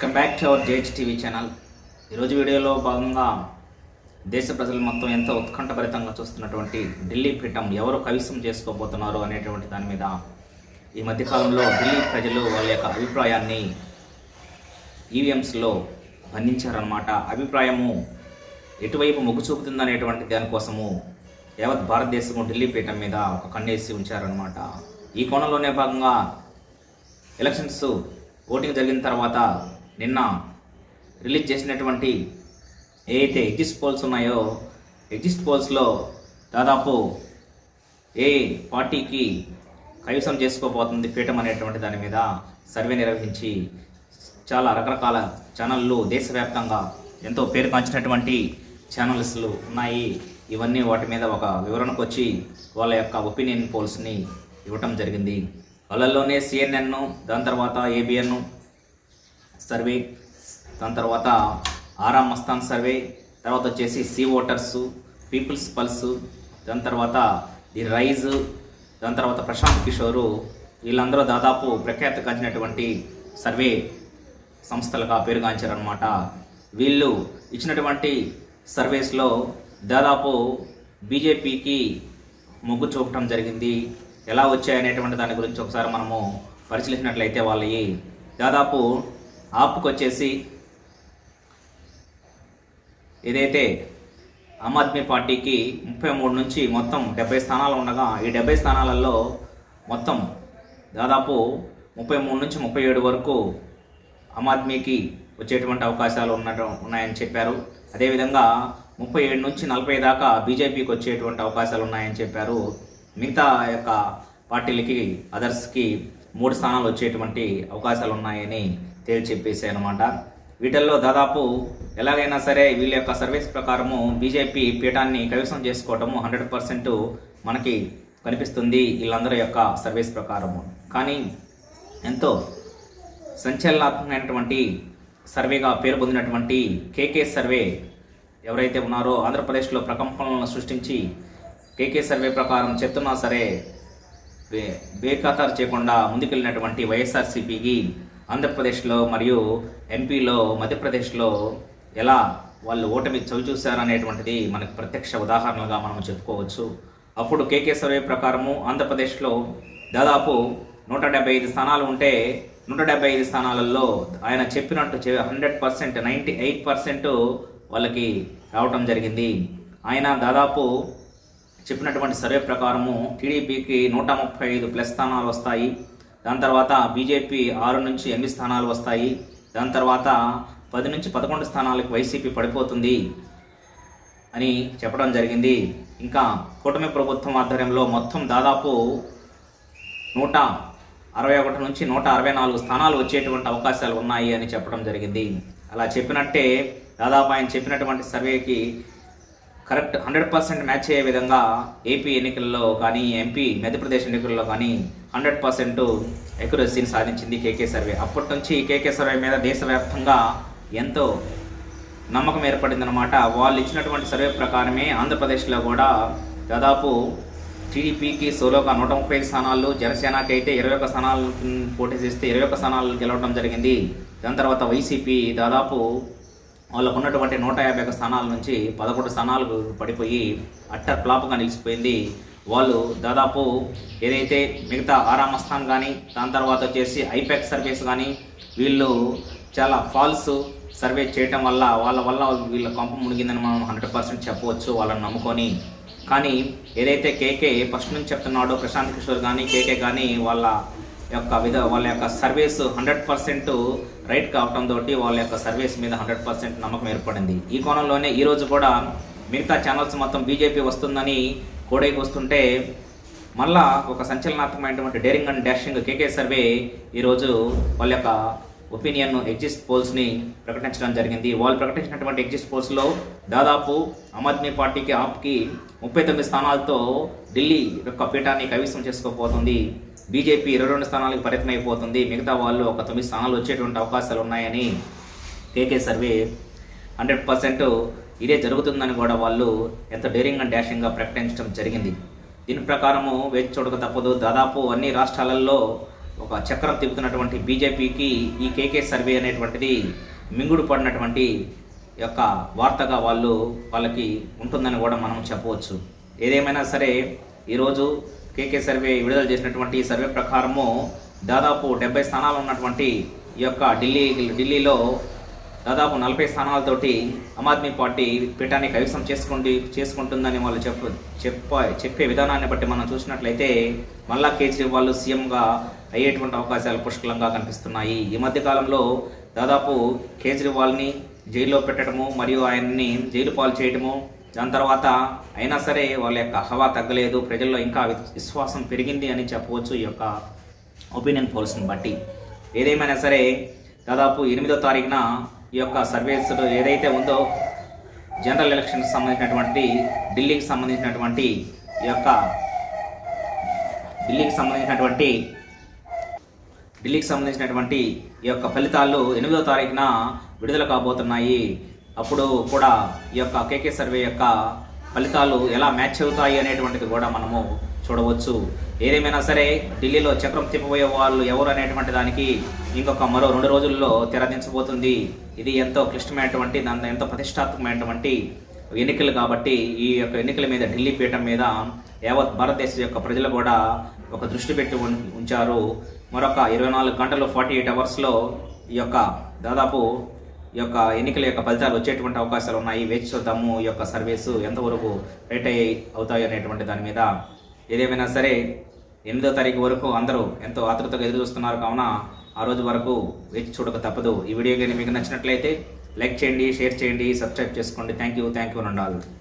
Welcome back to our JH TV channel ఈరోజు వీడియోలో భాగంగా దేశ ప్రజలు మొత్తం ఎంతో ఉత్కంఠభరితంగా చూస్తున్నటువంటి ఢిల్లీ పీఠం ఎవరు కవిసం చేసుకోబోతున్నారు అనేటువంటి దాని మీద ఈ మధ్యకాలంలో ఢిల్లీ ప్రజలు వాళ్ళ యొక్క అభిప్రాయాన్ని ఈవీఎంస్లో బంధించారన్నమాట అభిప్రాయము ఎటువైపు మొగ్గు చూపుతుందనేటువంటి దానికోసము యావత్ భారతదేశము ఢిల్లీ పీఠం మీద ఒక కన్నేసి ఉంచారనమాట ఈ కోణంలోనే భాగంగా ఎలక్షన్స్ ఓటింగ్ జరిగిన తర్వాత నిన్న రిలీజ్ చేసినటువంటి ఏ ఎగ్జిస్ట్ పోల్స్ ఉన్నాయో ఎగ్జిస్ట్ పోల్స్లో దాదాపు ఏ పార్టీకి కైవసం చేసుకోబోతుంది పీఠం అనేటువంటి దాని మీద సర్వే నిర్వహించి చాలా రకరకాల ఛానళ్ళు దేశవ్యాప్తంగా ఎంతో పేరుగాంచినటువంటి ఛానల్స్లు ఉన్నాయి. ఇవన్నీ వాటి మీద ఒక వివరణకు వచ్చి వాళ్ళ యొక్క ఒపీనియన్ పోల్స్ని ఇవ్వటం జరిగింది. వాళ్ళల్లోనే సిఎన్ఎన్ దాని తర్వాత ఏబిఎన్ సర్వే. దాని తర్వాత ఆరా మస్తాన్ సర్వే తర్వాత వచ్చేసి సీ ఓటర్స్ పీపుల్స్ పల్స్ దాని తర్వాత ది రైజ్ దాని తర్వాత ప్రశాంత్ కిషోరు వీళ్ళందరూ దాదాపు ప్రఖ్యాతి కాచినటువంటి సర్వే సంస్థలుగా పేరుగాంచారనమాట వీళ్ళు ఇచ్చినటువంటి సర్వేస్లో దాదాపు బీజేపీకి మొగ్గు చూపటం జరిగింది. ఎలా వచ్చాయనేటువంటి దాని గురించి ఒకసారి మనము పరిశీలించినట్లయితే వాళ్ళవి దాదాపు ఆపుకొచ్చేసి ఏదైతే ఆమ్ ఆద్మీ పార్టీకి ముప్పై మూడు నుంచి మొత్తం డెబ్బై స్థానాలు ఉండగా ఈ డెబ్బై స్థానాలలో మొత్తం దాదాపు ముప్పై మూడు నుంచి ముప్పై ఏడు వరకు ఆమ్ ఆద్మీకి వచ్చేటువంటి అవకాశాలు ఉన్నట్టు ఉన్నాయని చెప్పారు. అదేవిధంగా ముప్పై ఏడు నుంచి నలభై దాకా బీజేపీకి వచ్చేటువంటి అవకాశాలు ఉన్నాయని చెప్పారు. మిగతా యొక్క పార్టీలకి అదర్స్కి మూడు స్థానాలు వచ్చేటువంటి అవకాశాలు ఉన్నాయని తేల్చెప్పేసాయి అనమాట వీటిల్లో దాదాపు ఎలాగైనా సరే వీళ్ళ యొక్క సర్వీస్ ప్రకారము బీజేపీ పీఠాన్ని కైవసం చేసుకోవటము హండ్రెడ్ పర్సెంట్ మనకి కనిపిస్తుంది వీళ్ళందరి యొక్క సర్వీస్ ప్రకారము. కానీ ఎంతో సంచలనాత్మకమైనటువంటి సర్వేగా పేరు పొందినటువంటి కేకే సర్వే ఎవరైతే ఉన్నారో ఆంధ్రప్రదేశ్లో ప్రకంపనలను సృష్టించి కేకే సర్వే ప్రకారం చెప్తున్నా సరే బేఖాతారు చేయకుండా ముందుకెళ్ళినటువంటి వైఎస్ఆర్సీపీకి ఆంధ్రప్రదేశ్లో మరియు ఎంపీలో మధ్యప్రదేశ్లో ఎలా వాళ్ళు ఓటమి చవిచూశారనేటువంటిది మనకు ప్రత్యక్ష ఉదాహరణలుగా మనం చెప్పుకోవచ్చు. అప్పుడు కేకే సర్వే ప్రకారము ఆంధ్రప్రదేశ్లో దాదాపు నూట డెబ్బై ఐదు స్థానాలు ఉంటే నూట డెబ్బై ఐదు స్థానాలలో ఆయన చెప్పినట్టు hundred percent ninety eight percent వాళ్ళకి రావటం జరిగింది. ఆయన దాదాపు చెప్పినటువంటి సర్వే ప్రకారము టీడీపీకి నూట ముప్పై ఐదు ప్లస్ స్థానాలు వస్తాయి. దాని తర్వాత బీజేపీ ఆరు నుంచి ఎనిమిది స్థానాలు వస్తాయి. దాని తర్వాత పది నుంచి పదకొండు స్థానాలకు వైసీపీ పడిపోతుంది అని చెప్పడం జరిగింది. ఇంకా కూటమి ప్రభుత్వం ఆధ్వర్యంలో మొత్తం దాదాపు నూట అరవై ఒకటి నుంచి నూట అరవై నాలుగు స్థానాలు వచ్చేటువంటి అవకాశాలు ఉన్నాయి అని చెప్పడం జరిగింది. అలా చెప్పినట్టే దాదాపు ఆయన చెప్పినటువంటి సర్వేకి కరెక్ట్ హండ్రెడ్ పర్సెంట్ మ్యాచ్ అయ్యే విధంగా ఏపీ ఎన్నికల్లో కానీ ఎంపీ మధ్యప్రదేశ్ ఎన్నికల్లో కానీ హండ్రెడ్ పర్సెంట్ ఎక్యురసీని సాధించింది కేకే సర్వే. అప్పటి నుంచి కేకే సర్వే మీద దేశవ్యాప్తంగా ఎంతో నమ్మకం ఏర్పడిందనమాట వాళ్ళు ఇచ్చినటువంటి సర్వే ప్రకారమే ఆంధ్రప్రదేశ్లో కూడా దాదాపు టీడీపీకి సోలోగా నూట ముప్పై స్థానాలు జనసేనకి అయితే ఇరవై ఒక్క స్థానాలు పోటీ చేస్తే ఇరవై ఒక్క స్థానాలు గెలవడం జరిగింది. దాని తర్వాత వైసీపీ దాదాపు వాళ్ళకు ఉన్నటువంటి నూట యాభై ఒక స్థానాల నుంచి పదకొండు స్థానాలకు పడిపోయి అట్టర్ ఫ్లాప్గా నిలిచిపోయింది. వాళ్ళు దాదాపు ఏదైతే మిగతా ఆరామస్థాన్ కానీ దాని తర్వాత వచ్చేసి ఐపాక్ సర్వీస్ కానీ వీళ్ళు చాలా ఫాల్స్ సర్వే చేయటం వల్ల వాళ్ళ వల్ల వీళ్ళ కొంప మునిగిందని మనం హండ్రెడ్ పర్సెంట్ చెప్పవచ్చు వాళ్ళని నమ్ముకొని. కానీ ఏదైతే కేకే ఫస్ట్ నుంచి చెప్తున్నాడో ప్రశాంత్ కిషోర్ కానీ కేకే కానీ వాళ్ళ యొక్క విధ వాళ్ళ యొక్క సర్వీస్ హండ్రెడ్ పర్సెంట్ రైట్ కావటంతో వాళ్ళ యొక్క సర్వీస్ మీద హండ్రెడ్ పర్సెంట్ నమ్మకం ఏర్పడింది. ఈ కోణంలోనే ఈరోజు కూడా మిగతా ఛానల్స్ మొత్తం బీజేపీ వస్తుందని కోడైకి వస్తుంటే మళ్ళా ఒక సంచలనాత్మకమైనటువంటి daring and dashing KK survey ఈరోజు వాళ్ళ యొక్క ఒపీనియన్ ఎగ్జిస్ట్ పోల్స్ని ప్రకటించడం జరిగింది. వాళ్ళు ప్రకటించినటువంటి ఎగ్జిస్ట్ పోల్స్లో దాదాపు ఆమ్ ఆద్మీ పార్టీకి ఆప్కి ముప్పై తొమ్మిది స్థానాలతో ఢిల్లీ యొక్క పీఠాన్ని కవిసం చేసుకోబోతుంది. బీజేపీ ఇరవై రెండు స్థానాలకు పరిమితం అయిపోతుంది మిగతా వాళ్ళు ఒక తొమ్మిది స్థానాలు వచ్చేటువంటి అవకాశాలు ఉన్నాయని కేకే సర్వే హండ్రెడ్ పర్సెంట్ ఇదే జరుగుతుందని కూడా వాళ్ళు ఎంత డేరింగ్ అండ్ డాషింగ్గా ప్రకటించడం జరిగింది. దీని ప్రకారము వేచి చూడక తప్పదు. దాదాపు అన్ని రాష్ట్రాలలో ఒక చక్రం తిప్పుతున్నటువంటి బీజేపీకి ఈ కేకే సర్వే అనేటువంటిది మింగుడు పడినటువంటి యొక్క వార్తగా వాళ్ళు వాళ్ళకి ఉంటుందని కూడా మనం చెప్పవచ్చు. ఏదేమైనా సరే ఈరోజు కేకే సర్వే విడుదల చేసినటువంటి సర్వే ప్రకారము దాదాపు డెబ్బై స్థానాలు ఉన్నటువంటి ఈ యొక్క ఢిల్లీ ఢిల్లీలో దాదాపు నలభై స్థానాలతోటి ఆమ్ ఆద్మీ పార్టీ పీఠాన్ని కైవసం చేసుకుండి చేసుకుంటుందని వాళ్ళు చెప్ప చెప్ప చెప్పే విధానాన్ని బట్టి మనం చూసినట్లయితే మళ్ళా కేజ్రీవాల్ సీఎంగా అయ్యేటువంటి అవకాశాలు పుష్కలంగా కనిపిస్తున్నాయి. ఈ మధ్య కాలంలో దాదాపు కేజ్రీవాల్ని జైల్లో పెట్టడము మరియు ఆయన్ని జైలు పాలు చేయడము దాని తర్వాత అయినా సరే వాళ్ళ యొక్క హవా తగ్గలేదు ప్రజల్లో ఇంకా విశ్వాసం పెరిగింది అని చెప్పవచ్చు ఈ యొక్క ఒపీనియన్ పోల్స్ని బట్టి. ఏదేమైనా సరే దాదాపు ఎనిమిదో తారీఖున ఈ యొక్క సర్వేస్ ఏదైతే ఉందో జనరల్ ఎలక్షన్కి సంబంధించినటువంటి ఢిల్లీకి సంబంధించినటువంటి ఈ యొక్క ఢిల్లీకి సంబంధించినటువంటి ఢిల్లీకి సంబంధించినటువంటి ఈ యొక్క ఫలితాలు ఎనిమిదో తారీఖున విడుదల కాబోతున్నాయి. అప్పుడు కూడా ఈ యొక్క కేకే సర్వే యొక్క ఫలితాలు ఎలా మ్యాచ్ అవుతాయి అనేటువంటిది కూడా మనము చూడవచ్చు. ఏదేమైనా సరే ఢిల్లీలో చక్రం తిప్పబోయే వాళ్ళు ఎవరు అనేటువంటి దానికి ఇంకొక మరో రెండు రోజుల్లో తెరదించబోతుంది ఇది ఎంతో క్లిష్టమైనటువంటి దాని ఎంతో ప్రతిష్టాత్మకమైనటువంటి ఎన్నికలు కాబట్టి ఈ యొక్క ఎన్నికల మీద ఢిల్లీ పీఠం మీద యావత్ భారతదేశం యొక్క ప్రజలు కూడా ఒక దృష్టి పెట్టి ఉం- ఉంచారు. మరొక ఇరవై నాలుగు గంటలు ఫార్టీ ఎయిట్ అవర్స్లో ఈ యొక్క దాదాపు యొక్క ఎన్నికల యొక్క ఫలితాలు వచ్చేటువంటి అవకాశాలు ఉన్నాయి. వేచి చూద్దాము ఈ యొక్క సర్వీసు ఎంతవరకు రేట్ అయ్యి అవుతాయి అనేటువంటి దాని మీద. ఏదేమైనా సరే ఎనిమిదో తారీఖు వరకు అందరూ ఎంతో ఆతృతగా ఎదురు చూస్తున్నారు కావున ఆ రోజు వరకు వేచి చూడక తప్పదు. ఈ వీడియో కానీ మీకు నచ్చినట్లయితే లైక్ చేయండి షేర్ చేయండి సబ్స్క్రైబ్ చేసుకోండి. Thank you thank you and